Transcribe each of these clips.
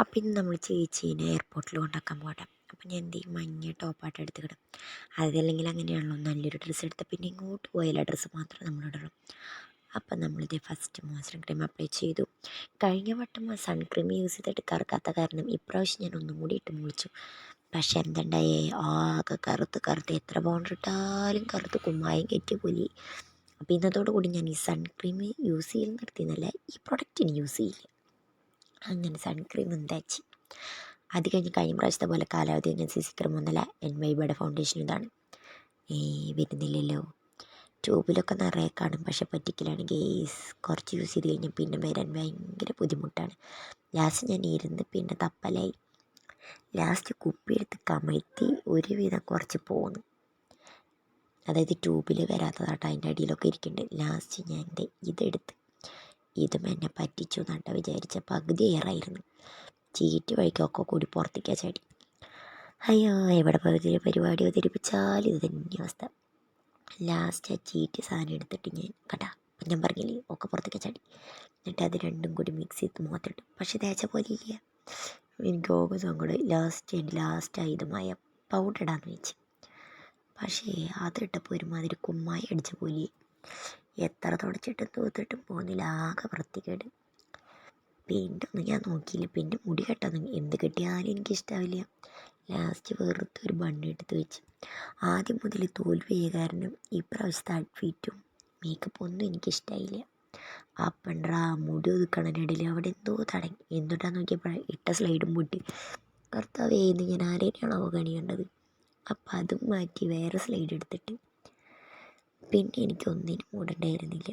അപ്പം ഇന്ന് നമ്മൾ ചേച്ചീനെ എയർപോർട്ടിൽ കൊണ്ടാക്കാൻ പോകട്ടെ അപ്പം ഞാൻ എന്ത് ചെയ്യും? മഞ്ഞ ടോപ്പായിട്ട് എടുത്തിടും. അതല്ലെങ്കിൽ അങ്ങനെയാണല്ലോ നല്ലൊരു ഡ്രസ്സ് എടുത്ത പിന്നെ ഇങ്ങോട്ട് പോയാൽ ആ ഡ്രസ്സ് മാത്രമേ നമ്മൾ ഇടുള്ളൂ. അപ്പം നമ്മളിത് ഫസ്റ്റ് മോയ്സ്ചർ ക്രീം അപ്ലൈ ചെയ്തു. കഴിഞ്ഞ വട്ടം സൺക്രീം യൂസ് ചെയ്തിട്ട് കറുക്കാത്ത കാരണം ഇപ്രാവശ്യം ഞാൻ ഒന്നും കൂടി ഇട്ട് മുളിച്ചു. പക്ഷെ എന്തുണ്ടായേ? ആകെ കറുത്ത് കറുത്ത്. എത്ര പൗണ്ടർ ഇട്ടാലും കറുത്ത് കുമ്മായം കെറ്റി പോലി. അപ്പോൾ ഇന്നത്തോടു കൂടി ഞാൻ ഈ സൺക്രീം യൂസ് ചെയ്യൽ നിർത്തിയെന്നല്ല ഈ പ്രൊഡക്റ്റ് ഇനി യൂസ് ചെയ്യില്ല. അങ്ങനെ സൺക്രീം എന്താച്ചി അത് കഴിഞ്ഞ് കഴിഞ്ഞ പ്രാവശ്യത്തെ പോലെ കാലാവധി ഞാൻ സി സി ക്രീം ഒന്നല്ല എൻ വൈബയുടെ ഫൗണ്ടേഷൻ ഇതാണ്. ഏ വരുന്നില്ലല്ലോ. ട്യൂബിലൊക്കെ നിറയെ കാണും. പക്ഷെ പറ്റിക്കലാണ് ഗേസ് കുറച്ച് യൂസ് ചെയ്ത് കഴിഞ്ഞാൽ പിന്നെ വരാൻ ഭയങ്കര ബുദ്ധിമുട്ടാണ്. ലാസ്റ്റ് ഞാൻ ഇരുന്ന് പിന്നെ തപ്പലായി. ലാസ്റ്റ് കുപ്പിയെടുത്ത് കമഴ്ത്തി ഒരുവിധം കുറച്ച് പോന്നു. അതായത് ട്യൂബിൽ വരാത്തതാട്ടോ അതിന്റെ അടിയിലൊക്കെ ഇരിക്കുന്നുണ്ട് ലാസ്റ്റ് ഞാൻ എന്റെ ഇതെടുത്ത് ഇതും എന്നെ പറ്റിച്ചു നട്ട വിചാരിച്ച പകുതി ഏറായിരുന്നു. ചീറ്റ് വഴിക്കൊക്കെ കൂടി പുറത്തേക്കാ ചാടി. അയ്യോ എവിടെ പകുതി പരിപാടി അവതരിപ്പിച്ചാൽ ഇത് തന്നെ അവസ്ഥ. ലാസ്റ്റ് ആ ചീറ്റ് സാധനം എടുത്തിട്ട് ഞാൻ കട്ടാ ഞാൻ പറഞ്ഞില്ലേ ഒക്കെ പുറത്തേക്ക് ചാടി. എന്നിട്ട് അത് രണ്ടും കൂടി മിക്സ് ചെയ്ത് മുഖത്തിട്ടു. പക്ഷേ തേച്ച പോലെ ഇല്ല. എനിക്ക് ഓക സങ്കടം. ലാസ്റ്റ് എന്റെ ലാസ്റ്റ് ആയുധമായ പൗഡർ ഇടാന്ന് വെച്ച്. പക്ഷേ അതിട്ടപ്പോൾ ഒരുമാതിരി കുമ്മായി അടിച്ച പോലെ. എത്ര തുടച്ചിട്ടും തൂത്തിട്ടും പോകുന്നില്ല. ആകെ വൃത്തികേട്. പിന്നെ ഒന്നും ഞാൻ നോക്കിയില്ല. പിന്നെ മുടി കെട്ടൊന്നും എന്ത് കെട്ടിയാലും എനിക്കിഷ്ടാവില്ല. ലാസ്റ്റ് വെറുതെ ഒരു ബണ്ണെടുത്ത് വെച്ച്. ആദ്യം മുതൽ തോൽവിയായ കാരണം ഈ പ്രാവശ്യത്തെ ഔട്ട്ഫിറ്റും മേക്കപ്പ് ഒന്നും എനിക്കിഷ്ടമായില്ല അപ്പണ്ടാ മുടി ഒതുക്കണതിനിടയിൽ അവിടെ എന്തോ തടങ്ങി. എന്തുട്ടാന്ന് നോക്കിയപ്പോഴാണ് ഇട്ട സ്ലൈഡും പൊട്ടി. കർത്താവേ ഞാൻ ആരെയാണോ കണി കണ്ടത്? അപ്പം അതും മാറ്റി വേറെ സ്ലൈഡ് എടുത്തിട്ട് പിന്നെ എനിക്ക് എനിക്കൊന്നിനും മൂടണ്ടായിരുന്നില്ല.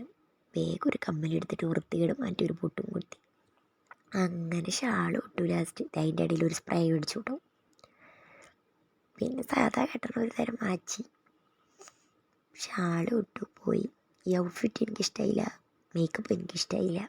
വേഗം ഒരു കമ്മലെടുത്തിട്ട് വൃത്തികേട് മാറ്റി ഒരു പൊട്ടും കൊടുത്തി. അങ്ങനെ ഷാൾ ഇട്ടു ലാസ്റ്റ് അതിന്റെ ഇടയിൽ ഒരു സ്പ്രേ മേടിച്ചു കിട്ടും പിന്നെ സാധാ കെട്ടണ ഒരു തരം മാച്ചി. ഷാൾ ഇട്ടു പോയി. ഈ ഔട്ട്ഫിറ്റ് എനിക്കിഷ്ടമായില്ല മേക്കപ്പ് എനിക്കിഷ്ടമായില്ല